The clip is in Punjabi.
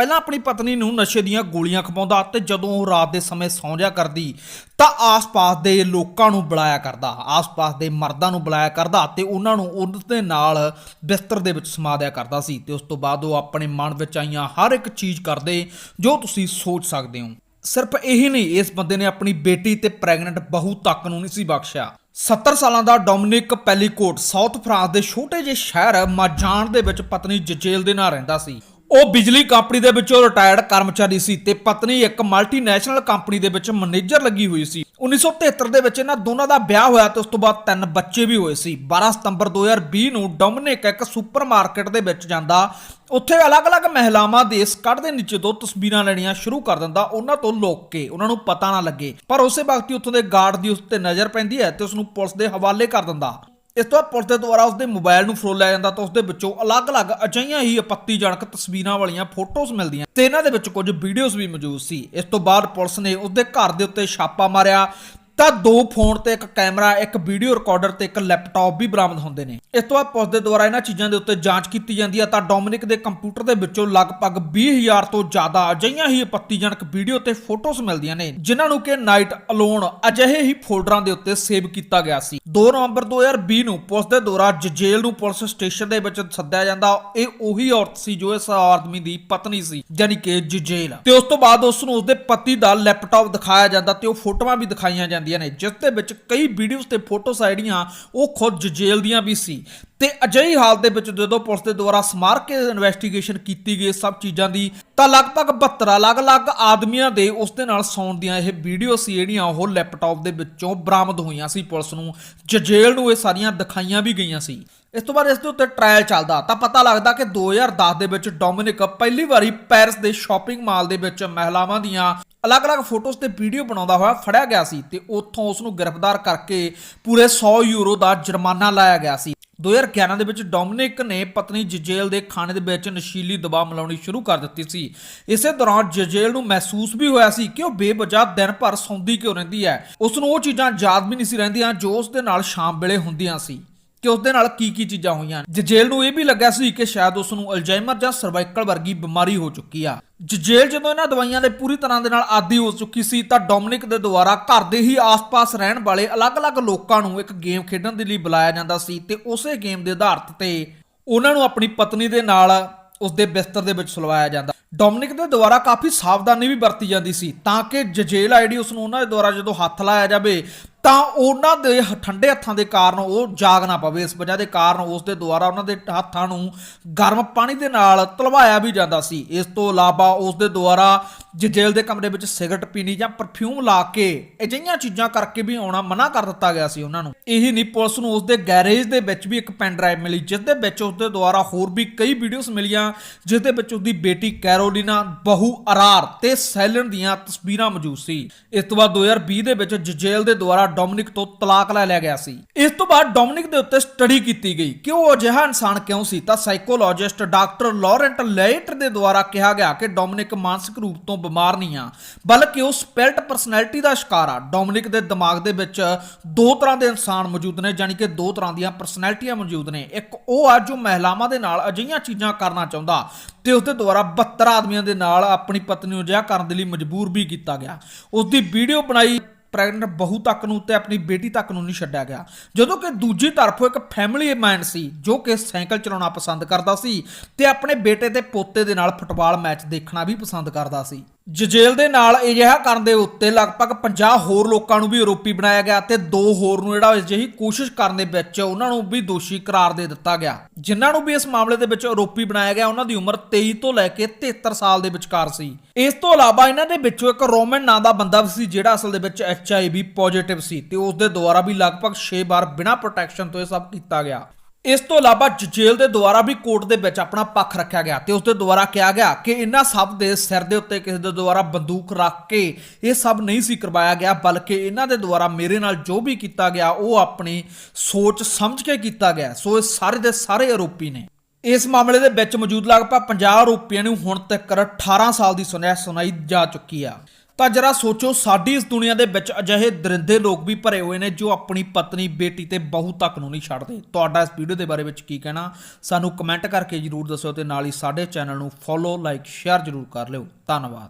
ਪਹਿਲਾਂ ਆਪਣੀ ਪਤਨੀ ਨੂੰ ਨਸ਼ੇ ਦੀਆਂ ਗੋਲੀਆਂ ਖਵਾਉਂਦਾ ਤੇ ਜਦੋਂ ਉਹ ਰਾਤ ਦੇ ਸਮੇਂ ਸੌਂ ਜਾ ਕਰਦੀ, ਤਾਂ ਆਸ-ਪਾਸ ਦੇ ਲੋਕਾਂ ਨੂੰ ਬੁਲਾਇਆ ਕਰਦਾ। ਆਸ-ਪਾਸ ਦੇ ਮਰਦਾਂ ਨੂੰ ਬੁਲਾਇਆ ਕਰਦਾ ਤੇ ਉਹਨਾਂ ਨੂੰ ਉਸ ਨਾਲ ਬਿਸਤਰ ਦੇ ਵਿੱਚ ਸਮਾ ਦਿਆ ਕਰਦਾ ਸੀ ਤੇ ਉਸ ਤੋਂ ਬਾਅਦ ਉਹ ਆਪਣੇ ਮਨ ਵਿੱਚ ਆਈਆਂ ਹਰ ਇੱਕ ਚੀਜ਼ ਕਰਦੇ ਜੋ ਤੁਸੀਂ ਸੋਚ ਸਕਦੇ ਹੋ। ਸਿਰਫ ਇਹੀ ਨਹੀਂ, ਇਸ ਬੰਦੇ ਨੇ ਆਪਣੀ ਬੇਟੀ ਤੇ ਪ੍ਰੈਗਨੈਂਟ ਬਹੂ ਤੱਕ ਨੂੰ ਨਹੀਂ ਸੀ ਬਖਸ਼ਿਆ। 70 ਸਾਲਾਂ ਦਾ ਡੋਮਿਨਿਕ ਪੈਲੀਕੋਟ, ਸਾਊਥ ਫਰਾਂਸ ਦੇ ਛੋਟੇ ਜਿਹੇ ਸ਼ਹਿਰ ਮਾਜਾਨ ਦੇ ਵਿੱਚ ਪਤਨੀ ਜਜੇਲ ਦੇ ਨਾਲ ਰਹਿੰਦਾ ਸੀ। ਉਹ ਬਿਜਲੀ ਕੰਪਨੀ ਦੇ ਵਿੱਚੋਂ ਰਿਟਾਇਰਡ ਕਰਮਚਾਰੀ ਸੀ ਤੇ ਪਤਨੀ ਇੱਕ ਮਲਟੀਨੈਸ਼ਨਲ ਕੰਪਨੀ ਦੇ ਵਿੱਚ ਮੈਨੇਜਰ ਲੱਗੀ ਹੋਈ ਸੀ। 1973 ਦੇ ਵਿੱਚ ਇਹਨਾਂ ਦੋਨਾਂ ਦਾ ਵਿਆਹ ਹੋਇਆ ਤੇ ਉਸ ਤੋਂ ਬਾਅਦ ਤਿੰਨ ਬੱਚੇ ਵੀ ਹੋਏ ਸੀ। 12 ਸਤੰਬਰ 2020 ਨੂੰ ਡੋਮਿਨਿਕ ਇੱਕ ਸੁਪਰਮਾਰਕਟ ਦੇ ਵਿੱਚ ਜਾਂਦਾ। ਉੱਥੇ ਅਲੱਗ-ਅਲੱਗ ਮਹਿਲਾਵਾਂ ਦੇ ਸਕਰਟ ਦੇ ਨੀਚੇ ਤੋਂ ਤਸਵੀਰਾਂ ਲੈਣੀਆਂ ਸ਼ੁਰੂ ਕਰ ਦਿੰਦਾ ਉਹਨਾਂ ਤੋਂ ਲੋਕ ਕੇ। ਉਹਨਾਂ ਨੂੰ ਪਤਾ ਨਾ ਲੱਗੇ। ਪਰ ਉਸੇ ਵਕਤ ਹੀ ਉੱਥੋਂ ਦੇ ਗਾਰਡ ਦੀ ਉਸ ਤੇ ਨਜ਼ਰ ਪੈਂਦੀ ਹੈ ਤੇ ਉਸ ਨੂੰ ਪੁਲਿਸ ਦੇ ਹਵਾਲੇ ਕਰ ਦਿੰਦਾ। ਇਸ ਤੋਂ ਬਾਅਦ ਪੁਲਿਸ ਦੇ ਦੁਆਰਾ ਉਸਦੇ ਮੋਬਾਈਲ ਨੂੰ ਫਰੋਲਿਆ ਜਾਂਦਾ ਤਾਂ ਉਸਦੇ ਵਿੱਚੋਂ ਅਲੱਗ-ਅਲੱਗ ਅਜਿਹੀਆਂ ਹੀ ਆਪੱਤੀਜਨਕ ਤਸਵੀਰਾਂ ਵਾਲੀਆਂ ਫੋਟੋਜ਼ ਮਿਲਦੀਆਂ ਤੇ ਇਹਨਾਂ ਦੇ ਵਿੱਚ ਕੁਝ ਵੀਡੀਓਜ਼ ਵੀ ਮੌਜੂਦ ਸੀ। ਇਸ ਤੋਂ ਬਾਅਦ ਪੁਲਿਸ ਨੇ ਉਸਦੇ ਘਰ ਦੇ ਉੱਤੇ ਛਾਪਾ ਮਾਰਿਆ ਤਾਂ ਦੋ ਫੋਨ ਤੇ ਇੱਕ ਕੈਮਰਾ, ਇੱਕ ਵੀਡੀਓ ਰਿਕਾਰਡਰ ਤੇ ਇੱਕ ਲੈਪਟਾਪ ਵੀ ਬਰਾਮਦ ਹੁੰਦੇ ਨੇ। ਇਸ ਤੋਂ ਬਾਅਦ ਪੁਲਿਸ ਦੇ ਦੁਆਰਾ ਇਹਨਾਂ ਚੀਜ਼ਾਂ ਦੇ ਉੱਤੇ ਜਾਂਚ ਕੀਤੀ ਜਾਂਦੀ ਹੈ ਤਾਂ ਡੋਮਿਨਿਕ ਦੇ ਕੰਪਿਊਟਰ ਦੇ ਵਿੱਚੋਂ ਲਗਭਗ 20000 ਤੋਂ ਜ਼ਿਆਦਾ ਅਜਿਹੀਆਂ ਹੀ ਆਪੱਤੀਜਨਕ ਵੀਡੀਓ ਤੇ ਫੋਟੋਜ਼ ਮਿਲਦੀਆਂ ਨੇ, ਜਿਨ੍ਹਾਂ ਨੂੰ ਕਿ ਨਾਈਟ ਅਲੋਨ ਅਜਿਹੇ ਹੀ ਫੋਲਡਰਾਂ ਦੇ ਉੱਤੇ ਸੇਵ ਕੀਤਾ ਗਿਆ ਸੀ। 2 ਨਵੰਬਰ 2020 ਨੂੰ ਪੁਲਿਸ ਦੇ ਦੁਆਰਾ ਜਜੇਲ ਨੂੰ ਪੁਲਿਸ ਸਟੇਸ਼ਨ ਦੇ ਵਿੱਚ ਸੱਦਿਆ ਜਾਂਦਾ। ਇਹ ਉਹੀ ਔਰਤ ਸੀ ਜੋ ਇਸ ਆਦਮੀ ਦੀ ਪਤਨੀ ਸੀ, ਯਾਨੀ ਕਿ ਜਜੇਲ ਤੇ ਉਸ ਤੋਂ ਬਾਅਦ ਉਸ ਨੂੰ ਉਸਦੇ ਪਤੀ ਦਾ ਲੈਪਟਾਪ ਦਿਖਾਇਆ ਜਾਂਦਾ ਤੇ ਉਹ ਫੋਟੋਆਂ ਵੀ ਦਿਖਾਈਆਂ ਜਾਂਦੀਆਂ ਨੇ, ਜਿਸ ਦੇ ਵਿੱਚ ਕਈ ਵੀਡੀਓਜ਼ ਤੇ ਫੋਟੋਸ ਆਈਡੀਆਂ ਉਹ ਖੁਦ ਜਜੇਲ ਦੀਆਂ ਵੀ ਸੀ। ਤੇ ਅਜਿਹੀ ਹਾਲਤ ਦੇ ਵਿੱਚ ਜਦੋਂ ਪੁਲਿਸ ਦੇ ਦੁਆਰਾ ਸਮਾਰ ਕੇ ਇਨਵੈਸਟੀਗੇਸ਼ਨ ਕੀਤੀ ਗਈ ਸਭ ਚੀਜ਼ਾਂ ਦੀ, ਤਾਂ ਲਗਭਗ 72 ਅਲੱਗ-ਅਲੱਗ ਆਦਮੀਆਂ ਦੇ ਉਸ ਦੇ ਨਾਲ ਸੌਣ ਦੀਆਂ ਇਹ ਵੀਡੀਓ ਸੀ ਜਿਹੜੀਆਂ ਉਹ ਲੈਪਟਾਪ ਦੇ ਵਿੱਚੋਂ ਬਰਾਮਦ ਹੋਈਆਂ ਸੀ ਪੁਲਿਸ ਨੂੰ। ਜਜੇਲ ਨੂੰ ਇਹ ਸਾਰੀਆਂ ਦਿਖਾਈਆਂ ਵੀ ਗਈਆਂ ਸੀ। ਇਸ ਤੋਂ ਬਾਅਦ ਇਸ ਦੇ ਉੱਤੇ ਟ੍ਰਾਇਲ ਚੱਲਦਾ। ਤਾਂ ਪਤਾ ਲੱਗਦਾ ਕਿ 2010 ਦੇ ਵਿੱਚ ਡੋਮਿਨਿਕ ਪਹਿਲੀ ਵਾਰੀ ਪੈਰਿਸ ਦੇ ਸ਼ਾਪਿੰਗ ਮਾਲ ਦੇ ਵਿੱਚ ਮਹਿਲਾਵਾਂ ਦੀਆਂ ਅਲੱਗ-ਅਲੱਗ ਫੋਟੋਜ਼ ਤੇ ਵੀਡੀਓ ਬਣਾਉਂਦਾ ਹੋਇਆ ਫੜਿਆ ਗਿਆ ਸੀ ਤੇ ਉੱਥੋਂ ਉਸ ਨੂੰ ਗ੍ਰਿਫਤਾਰ ਕਰਕੇ ਪੂਰੇ 100 ਯੂਰੋ ਦਾ ਜੁਰਮਾਨਾ ਲਾਇਆ ਗਿਆ ਸੀ। 2011 ਦੇ ਵਿੱਚ ਡੋਮਿਨਿਕ ਨੇ ਪਤਨੀ ਜਜੇਲ ਦੇ ਖਾਣੇ ਦੇ ਵਿੱਚ ਨਸ਼ੀਲੀ ਦਵਾ ਮਿਲਾਉਣੀ ਸ਼ੁਰੂ ਕਰ ਦਿੱਤੀ ਸੀ। ਇਸੇ ਦੌਰਾਨ ਜਜੇਲ ਨੂੰ ਮਹਿਸੂਸ ਵੀ ਹੋਇਆ ਸੀ ਕਿ ਉਹ ਬੇਵਜ੍ਹਾ ਦਿਨ ਭਰ ਸੌਂਦੀ ਕਿਉਂ ਰਹਿੰਦੀ ਹੈ। ਉਸ ਨੂੰ ਉਹ ਚੀਜ਼ਾਂ ਯਾਦ ਵੀ ਨਹੀਂ ਸੀ ਰਹਿੰਦੀਆਂ ਜੋ ਉਸ ਦੇ ਨਾਲ ਸ਼ਾਮ ਵੇਲੇ ਹੁੰਦੀਆਂ ਸੀ। ਕਿ ਉਸ ਦੇ ਨਾਲ ਕੀ ਕੀ ਚੀਜ਼ਾਂ ਹੋਈਆਂ ਜਜੇਲ ਨੂੰ ਇਹ ਵੀ ਲੱਗਾ ਸੀ ਕਿ ਸ਼ਾਇਦ ਉਸ ਨੂੰ ਅਲਜ਼ਾਈਮਰ ਜਾਂ ਸਰਵਾਈਕਲ ਵਰਗੀ ਬਿਮਾਰੀ ਹੋ ਚੁੱਕੀ ਆ। ਜਜੇਲ ਜਦੋਂ ਇਹਨਾਂ ਦਵਾਈਆਂ ਦੇ ਪੂਰੀ ਤਰ੍ਹਾਂ ਦੇ ਨਾਲ ਆਦੀ ਹੋ ਚੁੱਕੀ ਸੀ, ਤਾਂ ਡੋਮਿਨਿਕ ਦੇ ਦੁਆਰਾ ਘਰ ਦੇ ਹੀ ਆਸ-ਪਾਸ ਰਹਿਣ ਵਾਲੇ ਅਲੱਗ-ਅਲੱਗ ਲੋਕਾਂ ਨੂੰ ਇੱਕ ਗੇਮ ਖੇਡਣ ਦੇ ਲਈ ਬੁਲਾਇਆ ਜਾਂਦਾ ਸੀ ਤੇ ਉਸੇ ਗੇਮ ਦੇ ਆਧਾਰ ਤੇ ਉਹਨਾਂ ਨੂੰ ਆਪਣੀ ਪਤਨੀ ਦੇ ਨਾਲ ਉਸ ਦੇ ਬਿਸਤਰ ਦੇ ਵਿੱਚ ਸੁਲਵਾਇਆ ਜਾਂਦਾ। ਡੋਮਿਨਿਕ ਦੇ ਦੁਆਰਾ ਕਾਫੀ ਸਾਵਧਾਨੀ ਵੀ ਵਰਤੀ ਜਾਂਦੀ ਸੀ, ਤਾਂ ਕਿ ਜਜੇਲ ਆਈਡੀ ਉਸ ਨੂੰ ਉਹਨਾਂ ਦੇ ਦੁਆਰਾ ਜਦੋਂ ਹੱਥ ਲਾਇਆ ਜਾਵੇ ਤਾਂ ਉਹਨਾਂ ਦੇ ਠੰਡੇ ਹੱਥਾਂ ਦੇ ਕਾਰਨ ਉਹ ਜਾਗ ਨਾ ਪਵੇ। ਇਸ ਵਜ੍ਹਾ ਦੇ ਕਾਰਨ ਉਸ ਦੇ ਦੁਆਰਾ ਉਹਨਾਂ ਦੇ ਹੱਥਾਂ ਨੂੰ ਗਰਮ ਪਾਣੀ ਦੇ ਨਾਲ ਤਲਵਾਇਆ ਵੀ ਜਾਂਦਾ ਸੀ। ਇਸ ਤੋਂ ਇਲਾਵਾ ਉਸ ਦੇ ਦੁਆਰਾ ਜੇਲ੍ਹ ਦੇ ਕਮਰੇ ਵਿੱਚ ਸਿਗਰਟ ਪੀਣੀ ਜਾਂ ਪਰਫਿਊਮ ਲਾ ਕੇ ਅਜਿਹੀਆਂ ਚੀਜ਼ਾਂ ਕਰਕੇ ਵੀ ਆਉਣਾ ਮਨਾ ਕਰ ਦਿੱਤਾ ਗਿਆ ਸੀ ਉਹਨਾਂ ਨੂੰ। ਇਹੀ ਨਹੀਂ, ਪੁਲਿਸ ਨੂੰ ਉਸ ਦੇ ਗੈਰੇਜ ਦੇ ਵਿੱਚ ਵੀ ਇੱਕ ਪੈਨ ਡਰਾਈਵ ਮਿਲੀ ਜਿਸ ਦੇ ਵਿੱਚ ਉਸ ਦੇ ਦੁਆਰਾ ਹੋਰ ਵੀ ਕਈ ਵੀਡੀਓਜ਼ ਮਿਲੀਆਂ ਜਿਸ ਦੇ ਵਿੱਚ ਉਸ ਦੀ ਬੇਟੀ ਕੈਰੋਲੀਨਾ ਬਹੂ ਅਰਾਰ ਤੇ ਸੈਲਨ ਦੀਆਂ ਤਸਵੀਰਾਂ ਮੌਜੂਦ ਸੀ। ਇਸ ਤੋਂ ਬਾਅਦ 2020 ਦੇ ਵਿੱਚ ਜਜੇਲ ਦੇ ਦੁਆਰਾ ਡੋਮਿਨਿਕ ਤੋਂ ਤਲਾਕ ਲੈ ਲਿਆ ਗਿਆ ਸੀ। ਇਸ ਤੋਂ ਬਾਅਦ ਡੋਮਿਨਿਕ ਦੇ ਉੱਤੇ ਸਟੱਡੀ ਕੀਤੀ ਗਈ। ਕਿ ਉਹ ਅਜਿਹਾ ਇਨਸਾਨ ਕਿਉਂ ਸੀ? ਤਾਂ ਸਾਈਕੋਲੋਜਿਸਟ ਡਾਕਟਰ ਲਾਰੈਂਟ ਲੈਟਰ ਦੇ ਦੁਆਰਾ ਕਿਹਾ ਗਿਆ ਕਿ ਡੋਮਿਨਿਕ ਮਾਨਸਿਕ ਰੂਪ ਤੋਂ ਬਿਮਾਰ ਨਹੀਂ ਆ, ਬਲਕਿ ਉਹ ਸਪੈਲਟ ਪਰਸਨੈਲਿਟੀ ਦਾ ਸ਼ਿਕਾਰ ਆ। ਡੋਮਿਨਿਕ ਦੇ ਦਿਮਾਗ ਦੇ ਵਿੱਚ ਦੋ ਤਰ੍ਹਾਂ ਦੇ ਇਨਸਾਨ ਮੌਜੂਦ ਨੇ ਯਾਨੀ ਕਿ ਦੋ ਤਰ੍ਹਾਂ ਦੀਆਂ ਪਰਸਨੈਲਿਟੀਆਂ ਮੌਜੂਦ ਨੇ। ਇੱਕ ਉਹ ਆ ਜੋ ਮਹਿਲਾਵਾਂ ਦੇ ਨਾਲ ਅਜਿਹੀਆਂ ਚੀਜ਼ਾਂ ਕਰਨਾ ਚਾਹੁੰਦਾ ਤੇ ਉਸ ਦੇ ਦੁਆਰਾ 72 ਆਦਮੀਆਂ ਦੇ ਨਾਲ ਆਪਣੀ ਪਤਨੀ ਨੂੰ ਅਜਿਹਾ ਕਰਨ ਦੇ ਲਈ ਮਜਬੂਰ ਵੀ ਕੀਤਾ ਗਿਆ। ਉਸ ਦੀ ਵੀਡੀਓ ਬਣਾਈ ਪ੍ਰੈਗਨੈਂਟ ਬਹੂ ਤੱਕ ਨੂੰ ਤੇ ਆਪਣੀ ਬੇਟੀ ਤੱਕ ਨੂੰ ਨਹੀਂ ਛੱਡਿਆ ਗਿਆ। ਜਦੋਂ ਕਿ ਦੂਜੀ ਤਰਫੋਂ ਇੱਕ ਫੈਮਿਲੀ ਮੈਨ ਸੀ, ਜੋ ਕਿ ਸਾਈਕਲ ਚਲਾਉਣਾ ਪਸੰਦ ਕਰਦਾ ਸੀ ਤੇ ਆਪਣੇ ਬੇਟੇ ਤੇ ਪੋਤੇ ਦੇ ਨਾਲ ਫੁੱਟਬਾਲ ਮੈਚ ਦੇਖਣਾ ਵੀ ਪਸੰਦ ਕਰਦਾ ਸੀ। ਜਜੇਲ ਦੇ ਨਾਲ ਅਜਿਹਾ ਕਰਨ ਦੇ ਉੱਤੇ ਲਗਭਗ 50 ਹੋਰ ਲੋਕਾਂ ਨੂੰ ਵੀ ਆਰੋਪੀ ਬਣਾਇਆ ਗਿਆ ਤੇ ਦੋ ਹੋਰ ਨੂੰ ਜਿਹੜਾ ਅਜਿਹੀ ਕੋਸ਼ਿਸ਼ ਕਰਨ ਦੇ ਵਿੱਚ ਉਹਨਾਂ ਨੂੰ ਵੀ ਦੋਸ਼ੀ ਕਰਾਰ ਦੇ ਦਿੱਤਾ ਗਿਆ। ਜਿਨ੍ਹਾਂ ਨੂੰ ਵੀ ਇਸ ਮਾਮਲੇ ਦੇ ਵਿੱਚ ਆਰੋਪੀ ਬਣਾਇਆ ਗਿਆ, ਉਹਨਾਂ ਦੀ ਉਮਰ 23 ਤੋਂ ਲੈ ਕੇ 73 ਸਾਲ ਦੇ ਵਿਚਕਾਰ ਸੀ। ਇਸ ਤੋਂ ਇਲਾਵਾ ਇਹਨਾਂ ਦੇ ਵਿੱਚੋਂ ਇੱਕ ਰੋਮਨ ਨਾਂ ਦਾ ਬੰਦਾ ਵੀ ਸੀ ਜਿਹੜਾ ਅਸਲ ਦੇ ਵਿੱਚ ਐਚਆਈਵੀ ਪੋਜ਼ਿਟਿਵ ਸੀ ਤੇ ਉਸ ਦੇ ਦੁਆਰਾ ਵੀ ਲਗਭਗ 6 ਵਾਰ ਬਿਨਾਂ ਪ੍ਰੋਟੈਕਸ਼ਨ ਤੋਂ ਇਹ ਸਭ ਕੀਤਾ ਗਿਆ। ਇਸ ਤੋਂ ਇਲਾਵਾ ਜੇਲ੍ਹ ਦੇ ਦੁਆਰਾ ਵੀ ਕੋਰਟ ਦੇ ਵਿੱਚ ਆਪਣਾ ਪੱਖ ਰੱਖਿਆ ਗਿਆ ਤੇ ਉਸ ਦੇ ਦੁਆਰਾ ਕਿਹਾ ਗਿਆ ਕਿ ਇਹਨਾਂ ਸਭ ਦੇ ਸਿਰ ਦੇ ਉੱਤੇ ਕਿਸੇ ਦੇ ਦੁਆਰਾ ਬੰਦੂਕ ਰੱਖ ਕੇ ਇਹ ਸਭ ਨਹੀਂ ਸੀ ਕਰਵਾਇਆ ਗਿਆ, ਬਲਕਿ ਇਹਨਾਂ ਦੇ ਦੁਆਰਾ ਮੇਰੇ ਨਾਲ ਜੋ ਵੀ ਕੀਤਾ ਗਿਆ, ਉਹ ਆਪਣੀ ਸੋਚ ਸਮਝ ਕੇ ਕੀਤਾ ਗਿਆ। ਸੋ ਇਹ ਸਾਰੇ ਦੇ ਸਾਰੇ ਆਰੋਪੀ ਨੇ। ਇਸ ਮਾਮਲੇ ਦੇ ਵਿੱਚ ਮੌਜੂਦ ਲਗਭਗ 50 ਆਰੋਪੀਆਂ ਨੂੰ ਹੁਣ ਤੱਕ 18 ਸਾਲ ਦੀ ਸੁਨਿਆ ਸੁਣਾਈ ਜਾ ਚੁੱਕੀ ਆ। ਤਾਂ ਜਰਾ ਸੋਚੋ, ਸਾਡੀ ਇਸ ਦੁਨੀਆ ਦੇ ਵਿੱਚ ਅਜਿਹੇ ਦਰਿੰਦੇ ਲੋਕ ਵੀ ਭਰੇ ਹੋਏ ਨੇ ਜੋ ਆਪਣੀ ਪਤਨੀ, ਬੇਟੀ ਤੇ ਬਹੂ ਤੱਕ ਨੂੰ ਨਹੀਂ ਛੱਡਦੇ। ਤੁਹਾਡਾ ਇਸ ਵੀਡੀਓ ਦੇ ਬਾਰੇ ਵਿੱਚ ਕੀ ਕਹਿਣਾ? ਸਾਨੂੰ ਕਮੈਂਟ ਕਰਕੇ ਜਰੂਰ ਦੱਸਿਓ ਤੇ ਨਾਲ ਹੀ ਸਾਡੇ ਚੈਨਲ ਨੂੰ ਫੋਲੋ, ਲਾਈਕ, ਸ਼ੇਅਰ ਜਰੂਰ ਕਰ ਲਿਓ। ਧੰਨਵਾਦ।